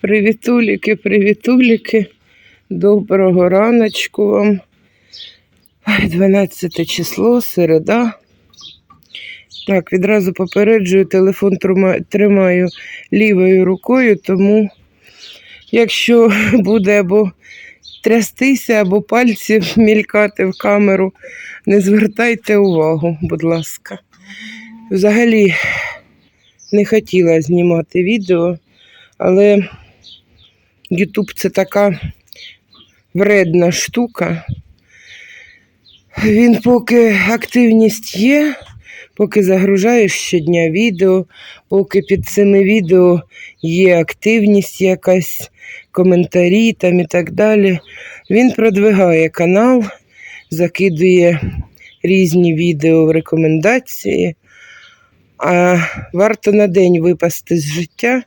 Привітуліки, привітуліки. Доброго раночку вам. 12 число, середа. Так, відразу попереджую, телефон тримаю лівою рукою, тому якщо буде або трястися, або пальці мількати в камеру, не звертайте увагу, будь ласка. Взагалі не хотіла знімати відео, але YouTube це така вредна штука. Він поки активність є, поки загружаєш щодня відео, поки під цими відео є активність якась, коментарі там і так далі. Він продвигає канал, закидує різні відео в рекомендації. А варто на день випасти з життя,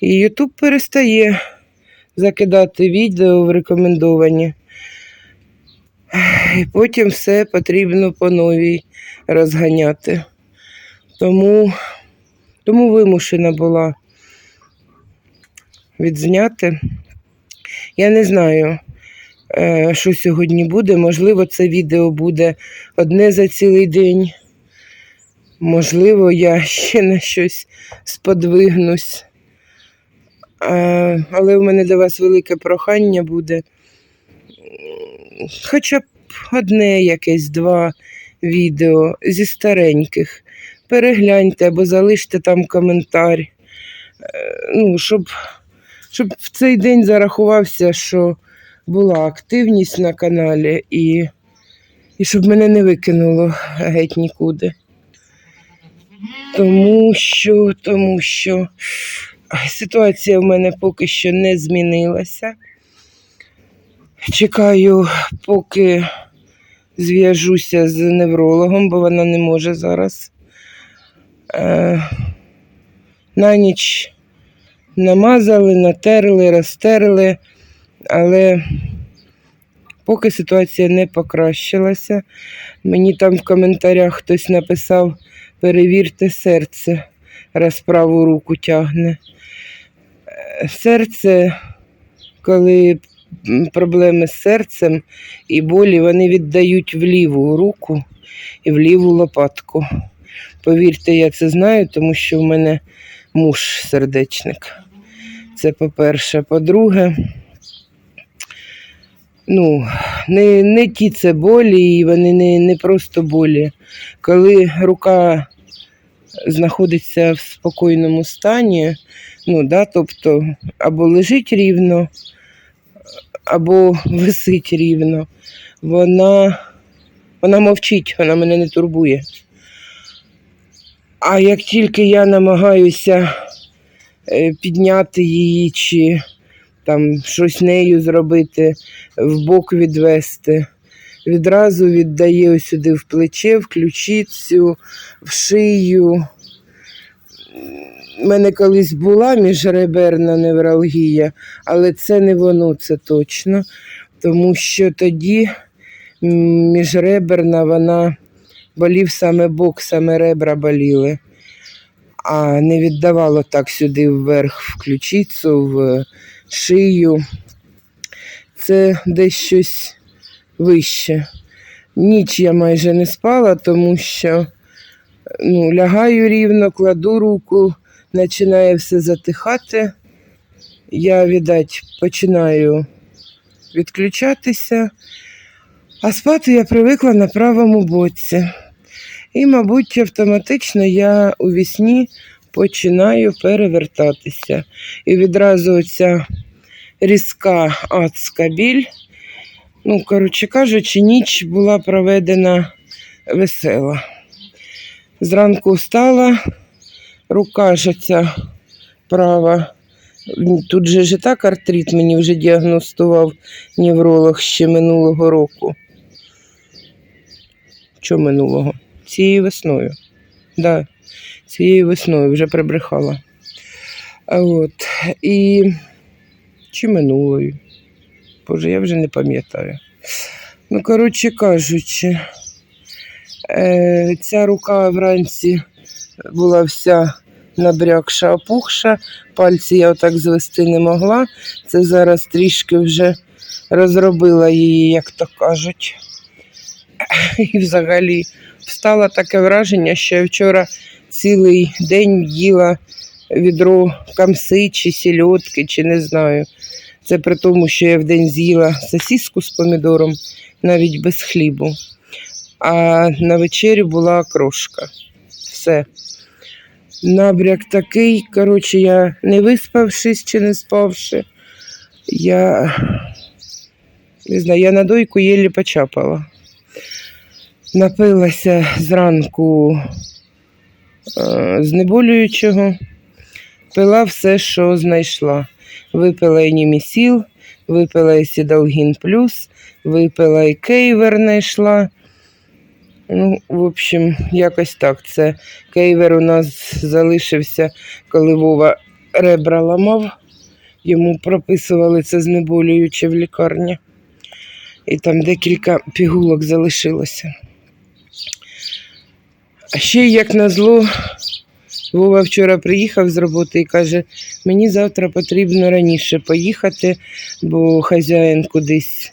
і YouTube перестає закидати відео в рекомендовані. І потім все потрібно по новій розганяти. Тому, тому вимушена була відзняти. Я не знаю, е, що сьогодні буде. Можливо, це відео буде одне за цілий день. Можливо, я ще на щось сподвигнусь. Але в мене до вас велике прохання буде. Хоча б одне якесь два відео зі стареньких. Перегляньте або залиште там коментар. Е, Ну, щоб, щоб в цей день зарахувався, що була активність на каналі, і, і щоб мене не викинуло геть нікуди. Тому що, тому що ситуація в мене поки що не змінилася. Чекаю, поки зв'яжуся з неврологом, бо вона не може зараз. Е, на ніч намазали, натерли, розтерли, але поки ситуація не покращилася. Мені там в коментарях хтось написав, перевірте серце, раз праву руку тягне. Серце, коли проблеми з серцем і болі, вони віддають в ліву руку і в ліву лопатку. Повірте, я це знаю, тому що в мене муж сердечник. Це по-перше. По-друге, ну, не, не ті це болі, і вони не, не просто болі. Коли рука знаходиться в спокійному стані, ну, да, тобто або лежить рівно, або висить рівно, вона, вона мовчить, вона мене не турбує. А як тільки я намагаюся підняти її чи там щось нею зробити, в бок відвести, відразу віддає ось сюди в плече, в ключицю, в шию. У мене колись була міжреберна невралгія, але це не воно, це точно. Тому що тоді міжреберна вона болів саме бок, саме ребра боліли, а не віддавало так сюди вверх в ключицю, в шию. Це десь щось вище. Ніч я майже не спала, тому що ну, лягаю рівно, кладу руку, починає все затихати. Я, віддать, починаю відключатися, а спати я привикла на правому боці. І, мабуть, автоматично я у вісні починаю перевертатися. І відразу оця різка адська біль. Ну, коротше кажучи, ніч була проведена весела. Зранку встала, рука ж ця права. Тут же ж і так артрит мені вже діагностував невролог ще минулого року. Чого минулого? Цією весною. Да, цією весною вже прибрехала. От. І чи минулої. Боже, я вже не пам'ятаю. Ну, коротше кажучи, е, ця рука вранці була вся набрякша, опухша, пальці я отак звести не могла. Це зараз трішки вже розробила її, як то кажуть. І взагалі встало таке враження, що я вчора цілий день їла відро камси чи сільотки, чи не знаю. Це при тому, що я вдень з'їла сосиску з помідором навіть без хлібу. А на вечерю була крошка. Все. Набряк такий, коротше, я не виспавшись чи не спавши. Я не знаю, я на дойку єлі почапала. Напилася зранку е, знеболюючого, пила все, що знайшла. Випила і німісіл, випила і сідалгін плюс, випила і кейвер знайшла. Ну, в общем, якось так. Це кейвер у нас залишився, коли Вова ребра ламав. Йому прописували це знеболююче в лікарні. І там декілька пігулок залишилося. А ще, як назло, Вова вчора приїхав з роботи і каже: мені завтра потрібно раніше поїхати, бо хазяїн кудись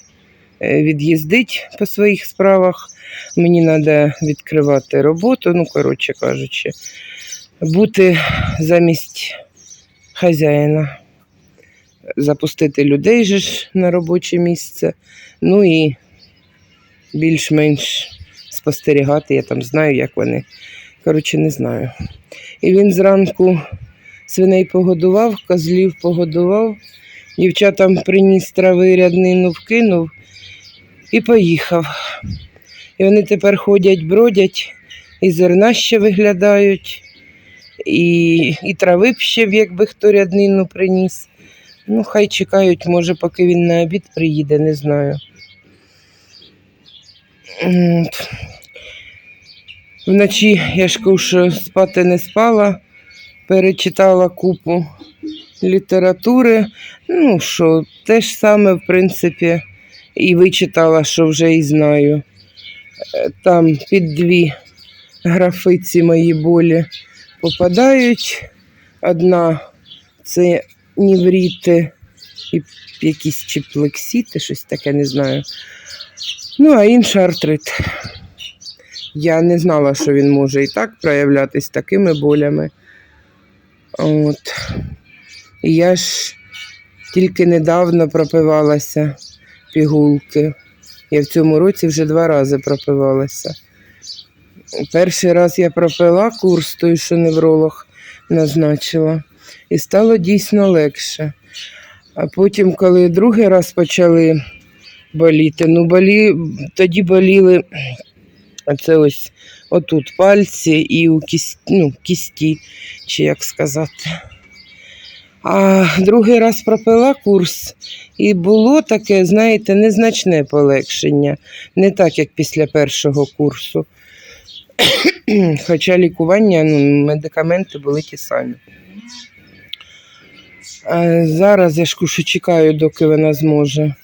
е, від'їздить по своїх справах. Мені треба відкривати роботу, ну, коротше кажучи, бути замість хазяїна, запустити людей ж на робоче місце, ну і більш-менш спостерігати, я там знаю, як вони. Коротше, не знаю. І він зранку свиней погодував, козлів погодував, дівчатам приніс трави ряднину вкинув і поїхав. І вони тепер ходять, бродять, і зерна ще виглядають, і, і трави б ще, якби хто ряднину приніс. Ну, хай чекають, може, поки він на обід приїде, не знаю. От. Вночі я ж що спати не спала, перечитала купу літератури. Ну що, те ж саме, в принципі, і вичитала, що вже і знаю. Е, Там під дві графиці мої болі попадають. Одна це нівріти і якісь чи плексіти, щось таке не знаю. Ну, а інша артрит. Я не знала, що він може і так проявлятись такими болями. От. І я ж тільки недавно пропивалася пігулки. Я в цьому році вже два рази пропивалася. Перший раз я пропила курс, той, що невролог назначила, і стало дійсно легше. А потім, коли другий раз почали боліти, ну болі... тоді боліли це ось отут пальці і у кіс... ну, кісті, чи як сказати. А другий раз пропила курс, і було таке, знаєте, незначне полегшення, не так, як після першого курсу. Хоча лікування, ну, медикаменти були ті самі. А зараз я ж кушу чекаю, доки вона зможе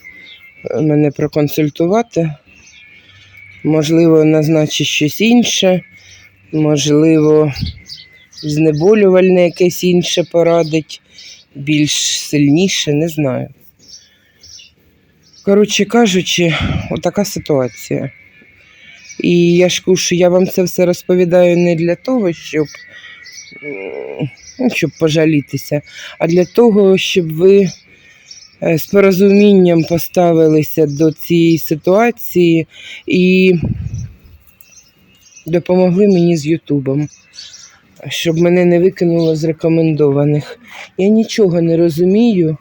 мене проконсультувати. Можливо, назначить щось інше, можливо, знеболювальне якесь інше порадить, більш сильніше, не знаю. Коротше кажучи, отака ситуація. І я ж що я вам це все розповідаю не для того, щоб, ну, щоб пожалітися, а для того, щоб ви з порозумінням поставилися до цієї ситуації і допомогли мені з Ютубом, щоб мене не викинуло з рекомендованих. Я нічого не розумію.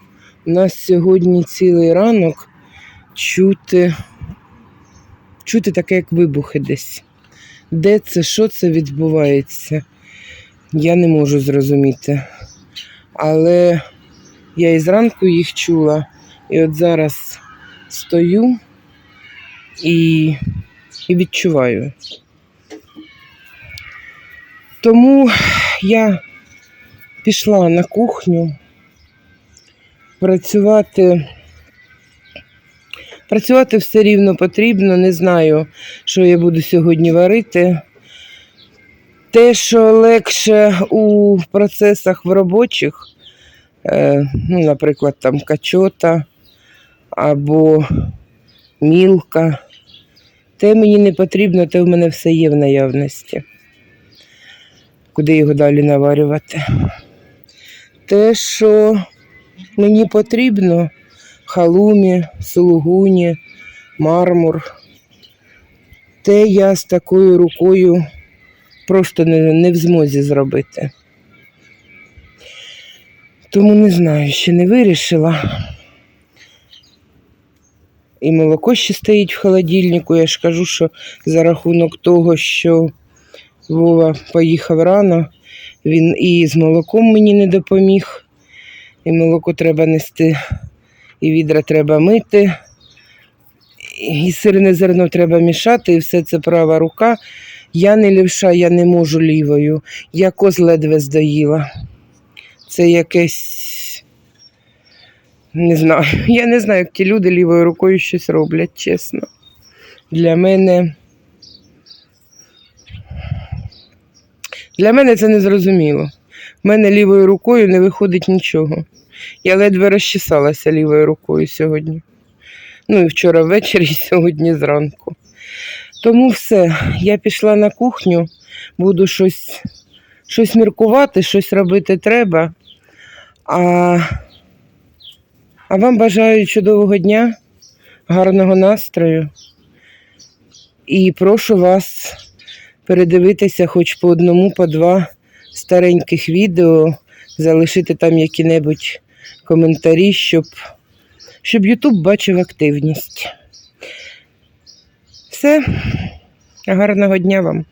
У нас сьогодні цілий ранок чути, чути таке, як вибухи десь. Де це, що це відбувається? Я не можу зрозуміти. Але я і зранку їх чула, і от зараз стою і, і відчуваю. Тому я пішла на кухню, працювати. Працювати все рівно потрібно. Не знаю, що я буду сьогодні варити. Те, що легше у процесах в робочих, ну, наприклад, там качота або мілка, те мені не потрібно, те в мене все є в наявності. Куди його далі наварювати? Те, що мені потрібно, халумі, сулугуні, мармур, те я з такою рукою просто не, не в змозі зробити. Тому не знаю, ще не вирішила. І молоко ще стоїть в холодильнику. Я ж кажу, що за рахунок того, що Вова поїхав рано, він і з молоком мені не допоміг. І молоко треба нести, і відра треба мити, і сирне зерно треба мішати, і все це права рука. Я не лівша, я не можу лівою. Я коз ледве здоїла. Це якесь. Не знаю. Я не знаю, як ті люди лівою рукою щось роблять, чесно. Для мене. Для мене це незрозуміло. В мене лівою рукою не виходить нічого. Я ледве розчесалася лівою рукою сьогодні. Ну і вчора ввечері, і сьогодні зранку. Тому все, я пішла на кухню, буду щось, щось міркувати, щось робити треба. А, а вам бажаю чудового дня, гарного настрою. І прошу вас передивитися хоч по одному, по два стареньких відео, залишити там які-небудь коментарі, щоб, щоб Ютуб бачив активність. Все, гарного дня вам.